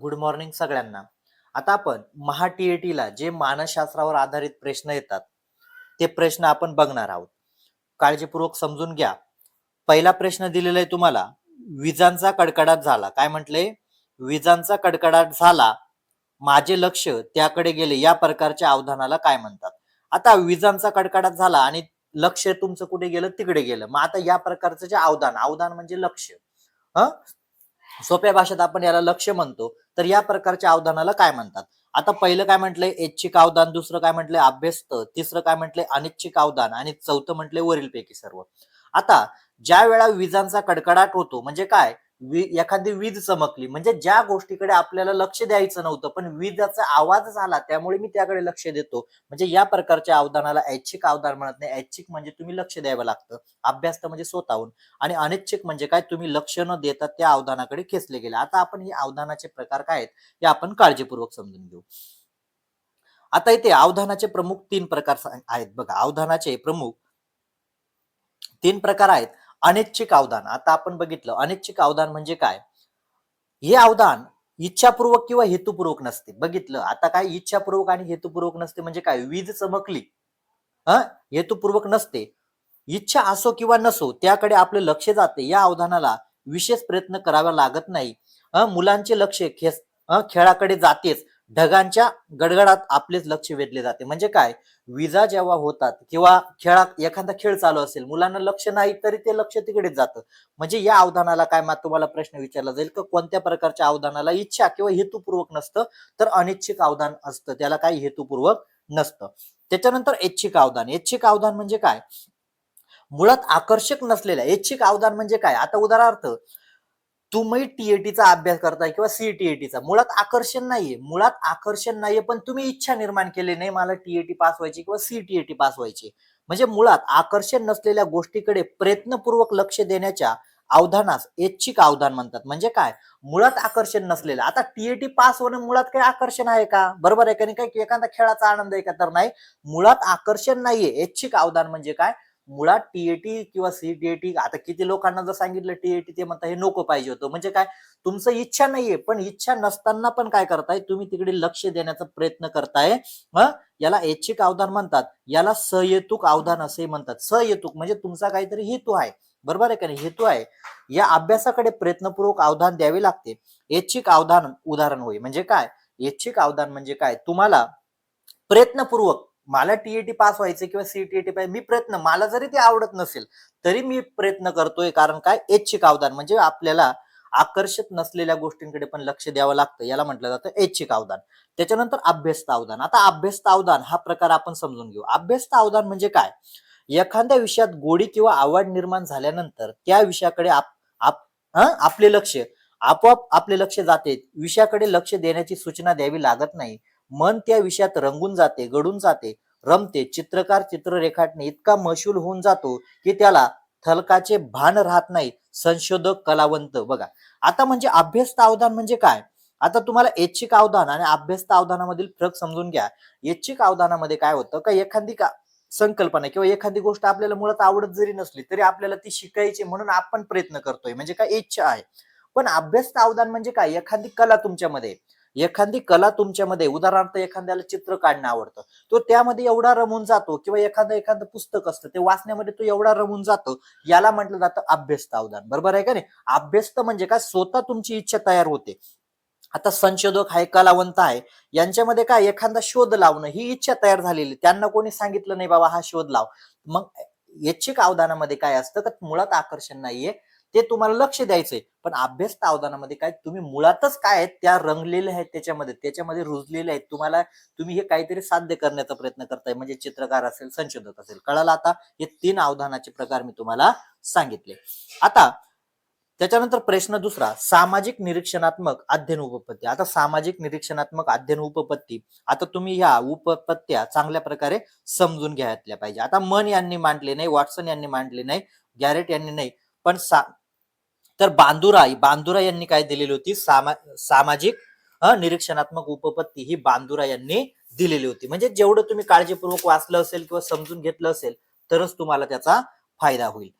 Good morning सगळ्यांना. आता आपण महा टी जे मानसशास्त्रावर आधारित प्रश्न येतात ते प्रश्न आपण बघणार आहोत. काळजीपूर्वक समजून घ्या. पहिला प्रश्न दिलेला आहे तुम्हाला विजांचा कडकडाट झाला. काय म्हटले? विजांचा कडकडाट झाला. माझे लक्ष त्याकडे गेले. या प्रकारच्या अवधानाला काय म्हणतात? आता विजांचा कडकडाट झाला आणि लक्ष तुमचं कुठे गेलं? तिकडे गेलं. मग आता या प्रकारचं जे अवधान अवधान म्हणजे लक्ष. ह? सोप्या भाषेत आपण याला लक्ष म्हणतो. तर या प्रकारच्या अवधानाला काय म्हणतात? आता पहिलं काय म्हटलंय? ऐच्छिक अवधान दुसरं काय म्हटलंय? अभ्यस्त तिसरं काय म्हटलंय? अनिच्छिक अवधान आणि चौथं म्हटलंय वरीलपैकी सर्व. आता ज्या वेळा विजांचा कडकडाट होतो म्हणजे काय? एखादी वीज चमकली. म्हणजे ज्या गोष्टीकडे आपल्याला लक्ष द्यायचं नव्हतं पण विजाचा आवाज झाला त्यामुळे मी त्याकडे लक्ष देतो. म्हणजे या प्रकारच्या अवधानाला ऐच्छिक अवधान म्हणत नाही. ऐच्छिक म्हणजे तुम्ही लक्ष द्यावं लागतं. अभ्यास म्हणजे स्वतःहून. आणि अनिच्छिक म्हणजे काय? तुम्ही लक्ष न देता त्या अवधानाकडे खेचले गेले. आता आपण हे अवधानाचे प्रकार काय आहेत हे आपण काळजीपूर्वक समजून घेऊ. आता इथे अवधानाचे प्रमुख तीन प्रकार आहेत बघा. अवधानाचे प्रमुख तीन प्रकार आहेत. अनिच्छिक अवधान आता आपण बघितलं अनिच्छिक अवधान म्हणजे काय? हे अवधान इच्छापूर्वक किंवा हेतुपूर्वक नसते. बघितलं आता काय इच्छापूर्वक आणि हेतुपूर्वक नसते म्हणजे काय? वीज चमकली. हा? हेतुपूर्वक नसते. इच्छा असो किंवा नसो त्याकडे आपले लक्ष जाते. या अवधानाला विशेष प्रयत्न करावा लागत नाही. मुलांचे लक्ष खेस खेळाकडे जातेच. ढगांच्या गडगडात आपलेच लक्ष वेधले जाते. म्हणजे काय? विजा जेव्हा होतात किंवा खेळात एखादा खेळ चालू असेल मुलांना लक्ष नाही तरी ते लक्ष तिकडेच जातं. म्हणजे या अवधानाला काय मा तुम्हाला प्रश्न विचारला जाईल की? कोणत्या प्रकारच्या अवधानाला इच्छा किंवा हेतुपूर्वक नसतं तर अनिच्छिक अवधान असतं. त्याला काही हेतुपूर्वक नसतं. त्याच्यानंतर ऐच्छिक अवधान. ऐच्छिक अवधान म्हणजे काय? मुळात आकर्षक नसलेल्या ऐच्छिक अवधान म्हणजे काय? आता उदाहरणार्थ तुम्ही टीएटीचा अभ्यास करताय किंवा सीईटीएटीचा मुळात आकर्षण नाहीये. मुळात आकर्षण नाहीये पण तुम्ही इच्छा निर्माण केली नाही मला टीएटी पास व्हायची किंवा सीईटीएटी पास व्हायची. म्हणजे मुळात आकर्षण नसलेल्या गोष्टीकडे प्रयत्नपूर्वक लक्ष देण्याच्या अवधानास ऐच्छिक अवधान म्हणतात. म्हणजे काय? मुळात आकर्षण नसलेलं. आता टीएटी पास होणं मुळात काही आकर्षण आहे का? बरोबर आहे का नाही? काही एखादा खेळाचा आनंद आहे का? तर नाही. मुळात आकर्षण नाहीये. ऐच्छिक अवधान म्हणजे काय? मुळात टीएटी किंवा सीटीएटी आता किती लोकांना जर सांगितलं टीएटी ते म्हणता हे नको पाहिजे होतं. म्हणजे काय? तुमचं इच्छा नाहीये पण इच्छा नसताना पण काय करताय? तुम्ही तिकडे लक्ष देण्याचा प्रयत्न करताय. हं? याला ऐच्छिक अवधान म्हणतात. याला सयेतुक अवधान असे म्हणतात. सयेतुक म्हणजे तुमचा काहीतरी हेतू आहे. बरोबर आहे का नाही? हेतू आहे. या अभ्यासाकडे प्रयत्नपूर्वक अवधान द्यावे लागते. ऐच्छिक अवधान उदाहरण होय. म्हणजे काय? ऐच्छिक अवधान म्हणजे काय? तुम्हाला प्रयत्नपूर्वक मला टीएटी पास व्हायचं किंवा सीटीएटी पाहिजे मी प्रयत्न मला जरी ते आवडत नसेल तरी मी प्रयत्न करतोय. कारण काय? ऐच्छिक अवधान म्हणजे आपल्याला आकर्षित नसलेल्या गोष्टींकडे पण लक्ष द्यावं लागतं. याला म्हटलं जातं ऐच्छिक अवधान त्याच्यानंतर अभ्यस्त अवधान आता अभ्यस्त अवधान हा प्रकार आपण समजून घेऊ. अभ्यस्त अवधान म्हणजे काय? एखाद्या विषयात गोडी किंवा आवड निर्माण झाल्यानंतर त्या विषयाकडे आप, आप, आपले लक्ष आपोआप आपले लक्ष जाते. विषयाकडे लक्ष देण्याची सूचना द्यावी लागत नाही. मन त्या विषयात रंगून जाते गडून जाते रमते. चित्रकार चित्र रेखाटणे इतका मशूल होऊन जातो की त्याला थलकाचे भान राहत नाही. संशोधक कलावंत. बघा आता म्हणजे अभ्यस्त अवधान म्हणजे काय? आता तुम्हाला ऐच्छिक अवधान आणि अभ्यस्त अवधानामधील फरक समजून घ्या. ऐच्छिक अवधानामध्ये काय होतं? का एखादी का संकल्पना किंवा एखादी गोष्ट आपल्याला मुळात आवडत जरी नसली तरी आपल्याला ती शिकायची म्हणून आपण प्रयत्न करतोय. म्हणजे काय इच्छा आहे. पण अभ्यस्त अवधान म्हणजे काय? एखादी कला तुमच्यामध्ये. एखादी कला तुमच्यामध्ये उदाहरणार्थ एखाद्याला चित्र काढणं आवडतं तो त्यामध्ये एवढा रमून जातो किंवा एखादं एखादं पुस्तक असतं ते वाचण्यामध्ये तो एवढा रमून जातो याला म्हटलं जातं अभ्यस्त अवधान. बरोबर आहे का नाही? अभ्यस्त म्हणजे काय? स्वतः तुमची इच्छा तयार होते. आता संशोधक आहे कलावंत आहे यांच्यामध्ये काय? एखादा शोध लावणं ही इच्छा तयार झालेली त्यांना कोणी सांगितलं नाही बाबा हा शोध लाव. मग ऐच्छिक अवधानामध्ये काय असतं? तर मुळात आकर्षण नाहीये? ते तुम्हाला लक्ष द्यायचंय. पण अभ्यास अवधानामध्ये काय तुम्ही मुळातच काय आहेत त्या रंगलेल्या आहेत त्याच्यामध्ये त्याच्यामध्ये रुजलेले आहेत. तुम्हाला तुम्ही हे काहीतरी साध्य करण्याचा प्रयत्न करताय म्हणजे चित्रकार असेल संशोधक असेल. कळालं आता? हे तीन अवधानाचे प्रकार मी तुम्हाला सांगितले. आता त्याच्यानंतर प्रश्न दुसरा सामाजिक निरीक्षणात्मक अध्ययन उपपत्ती. आता सामाजिक निरीक्षणात्मक अध्ययन उपपत्ती आता तुम्ही ह्या उपपत्त्या चांगल्या प्रकारे समजून घ्यायतल्या पाहिजे. आता मन यांनी मांडले नाही वॉटसन यांनी मांडले नाही गॅरेट यांनी नाही. पण सा तर बांदुराई बांदुरा यांनी काय दिलेली होती? सामा सामाजिक निरीक्षणात्मक उपपत्ती ही बांदुरा यांनी दिलेली होती. म्हणजे जेवढं तुम्ही काळजीपूर्वक वाचलं असेल किंवा समजून घेतलं असेल तरच तुम्हाला त्याचा फायदा होईल.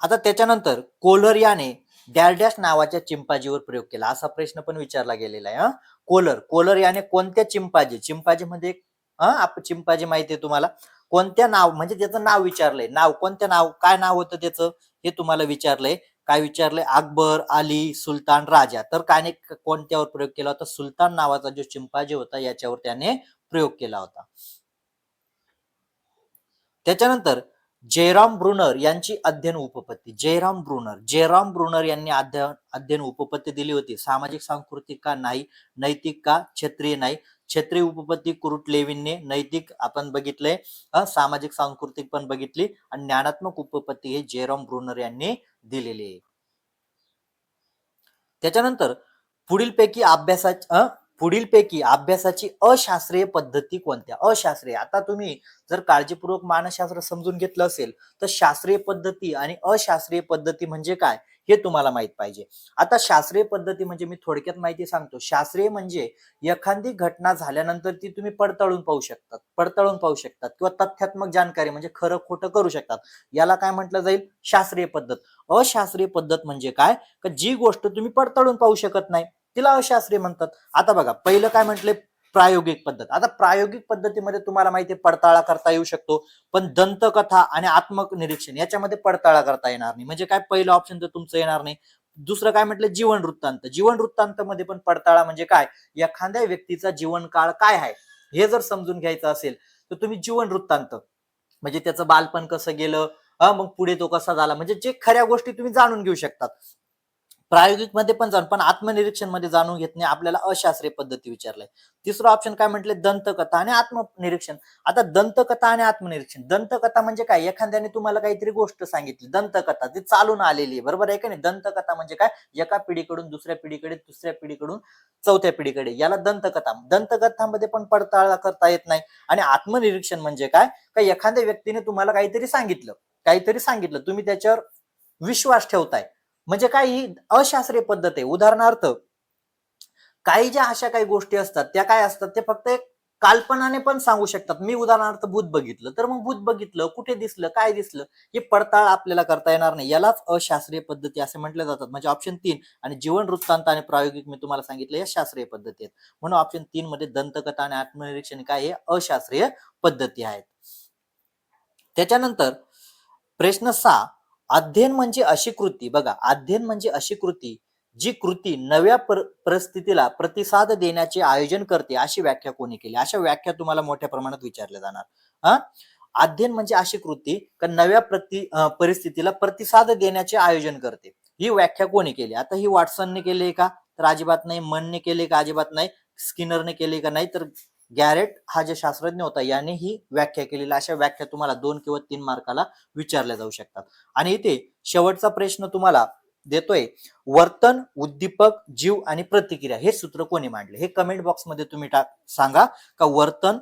आता त्याच्यानंतर कोलर याने डॅलडॅश नावाच्या चिंपाजीवर प्रयोग केला. असा प्रश्न पण विचारला गेलेला आहे कोलर कोलर याने कोणत्या चिंपाजी? चिंपाजी म्हणजे मध्ये चिंपाजी माहिती आहे तुम्हाला? कोणत्या नाव म्हणजे त्याचं नाव विचारलंय. नाव कोणत्या नाव काय नाव होतं त्याचं? हे तुम्हाला विचारलंय. काय विचारलंय? अकबर अली सुलतान राजा. तर काय कोणत्यावर प्रयोग केला होता? सुलतान नावाचा जो चिंपाजी होता याच्यावर त्याने प्रयोग केला होता. त्याच्यानंतर जयराम ब्रुनर यांची अध्ययन उपपत्ती. Jerome Bruner. जयराम ब्रुनर यांनी अध्ययन अध्ययन उपपत्ती दिली होती. सामाजिक सांस्कृतिक का नाही? नैतिक का? क्षेत्रीय नाही? क्षेत्रीय उपपत्ती कुरुट लेविनने नैतिक आपण बघितले सामाजिक सांस्कृतिक पण बघितली आणि ज्ञानात्मक उपपत्ती हे जयराम ब्रुनर यांनी दिलेली आहे. त्याच्यानंतर पुढीलपैकी अभ्यासा पुढीलपैकी अभ्यासाची अशास्त्रीय पद्धती कोणत्या? अशास्त्रीय. आता तुम्ही जर काळजीपूर्वक मानसशास्त्र समजून घेतलं असेल तर शास्त्रीय पद्धती आणि अशास्त्रीय पद्धती म्हणजे काय? हे तुम्हाला माहीत पाहिजे. आता शास्त्रीय पद्धती म्हणजे मी थोडक्यात माहिती सांगतो. शास्त्रीय म्हणजे एखादी घटना झाल्यानंतर ती तुम्ही पडताळून पाहू शकतात. पडताळून पाहू शकतात किंवा तथ्यात्मक जानकारी म्हणजे खरं खोटं करू शकतात. याला काय म्हटलं जाईल? शास्त्रीय पद्धत. अशास्त्रीय पद्धत म्हणजे काय? जी गोष्ट तुम्ही पडताळून पाहू शकत नाही. तिला अशास्त्रीय म्हणतात. आता बघा पहिलं काय म्हटले? प्रायोगिक पद्धत. आता प्रायोगिक पद्धतीमध्ये तुम्हाला माहिती पडताळा करता येऊ शकतो. पण दंतकथा आणि आत्मक निरीक्षण याच्यामध्ये पडताळा करता येणार नाही. म्हणजे काय? पहिलं ऑप्शन तर तुमचं येणार नाही. दुसरं काय म्हटलं? जीवन वृत्तांत. जीवन वृत्तांत मध्ये पण पडताळा म्हणजे काय? एखाद्या व्यक्तीचा जीवन काळ काय आहे? हे जर समजून घ्यायचं असेल तर तुम्ही जीवन वृत्तांत. म्हणजे त्याचं बालपण कसं गेलं? मग पुढे तो कसा झाला? म्हणजे जे खऱ्या गोष्टी तुम्ही जाणून घेऊ शकतात. प्रायोगिकमध्ये पण जाऊन पण आत्मनिरीक्षणमध्ये जाणून घेत नाही आपल्याला अशास्त्रीय पद्धती विचारलंय. तिसरं ऑप्शन काय म्हटले? दंतकथा आणि आत्मनिरीक्षण. आता दंतकथा आणि आत्मनिरीक्षण. दंतकथा म्हणजे काय? एखाद्याने तुम्हाला काहीतरी गोष्ट सांगितली. दंतकथा ती चालून आलेली आहे. बरोबर आहे का नाही? दंतकथा म्हणजे काय? एका पिढीकडून दुसऱ्या पिढीकडे दुसऱ्या पिढीकडून चौथ्या पिढीकडे. याला दंतकथा. दंतकथामध्ये पण पडताळा करता येत नाही. आणि आत्मनिरीक्षण म्हणजे काय? का एखाद्या व्यक्तीने तुम्हाला काहीतरी सांगितलं. काहीतरी सांगितलं. तुम्ही त्याच्यावर विश्वास ठेवताय. म्हणजे काही अशास्त्रीय पद्धत आहे. उदाहरणार्थ काही ज्या अशा काही गोष्टी असतात त्या काय असतात ते फक्त एक काल्पनाने पण सांगू शकतात. मी उदाहरणार्थ भूत बघितलं तर मग भूत बघितलं कुठे दिसलं काय दिसलं हे पडताळ आपल्याला करता येणार नाही. यालाच अशास्त्रीय पद्धती असे म्हटले जातात. म्हणजे ऑप्शन तीन आणि जीवन वृत्तांत आणि प्रायोगिक मी तुम्हाला सांगितलं या शास्त्रीय पद्धती आहेत. म्हणून ऑप्शन तीन मध्ये दंतकथा आणि आत्मनिरीक्षण काय हे अशास्त्रीय पद्धती आहेत. त्याच्यानंतर प्रश्न सहा अध्ययन म्हणजे अशी कृती. बघा अध्ययन म्हणजे अशी कृती जी कृती नव्या परिस्थितीला प्रतिसाद देण्याचे आयोजन करते अशी व्याख्या कोणी केली? अशा व्याख्या तुम्हाला मोठ्या प्रमाणात विचारल्या जाणार. हा? अध्ययन म्हणजे अशी कृती का नव्या प्रति परिस्थितीला प्रतिसाद देण्याचे आयोजन करते. ही व्याख्या कोणी केली? आता ही वॉटसनने केली का? तर अजिबात नाही मनने केले का? अजिबात नाही स्किनरने केले का नाही? तर गॅरेट हा जे शास्त्रज्ञ होता याने ही व्याख्या केलेल्या अशा व्याख्या तुम्हाला दोन किंवा तीन मार्काला विचारल्या जाऊ शकतात. आणि इथे शेवटचा प्रश्न तुम्हाला देतोय वर्तन उद्दीपक जीव आणि प्रतिक्रिया हे सूत्र कोणी मांडले? हे कमेंट बॉक्समध्ये तुम्ही टाक सांगा का वर्तन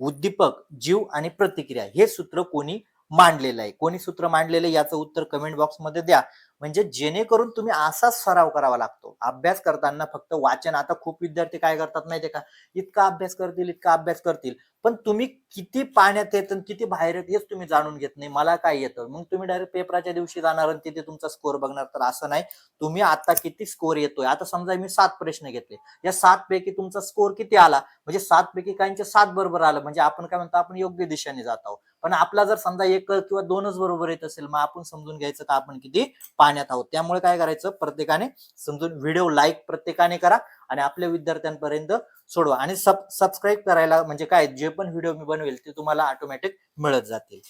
उद्दीपक जीव आणि प्रतिक्रिया हे सूत्र कोणी मांडलेलं आहे? कोणी सूत्र मांडलेलं याचं उत्तर कमेंट बॉक्समध्ये द्या. म्हणजे जेणेकरून तुम्ही असाच सराव करावा लागतो. अभ्यास करताना फक्त वाचन. आता खूप विद्यार्थी काय करतात माहितीये का? इतका अभ्यास करतील इतका अभ्यास करतील. पण तुम्ही किती पाण्यात येत किती बाहेर येत हेच तुम्ही जाणून घेत नाही. मला काय येतं? मग तुम्ही डायरेक्ट पेपराच्या दिवशी जाणार आणि तिथे तुमचा स्कोर बघणार. तर असं नाही. तुम्ही आता किती स्कोर येतोय? आता समजा मी सात प्रश्न घेतले. या सात पैकी तुमचा स्कोर किती आला? म्हणजे सात पैकी काहींचे सात बरोबर आलं. म्हणजे आपण काय म्हणतो? आपण योग्य दिशेने जात आहोत. पण आपला जर समजा एक किंवा दोनच बरोबर येत असेल मग आपण समजून घ्यायचं का आपण किती पाण्यात आहोत? त्यामुळे काय करायचं? प्रत्येकाने समजून व्हिडिओ लाईक प्रत्येकाने करा आणि आपल्या विद्यार्थ्यांपर्यंत सोडवा. आणि सब सबस्क्राईब करायला म्हणजे काय? जे पण व्हिडिओ मी बनवेल ते तुम्हाला ऑटोमॅटिक मिळत जातील.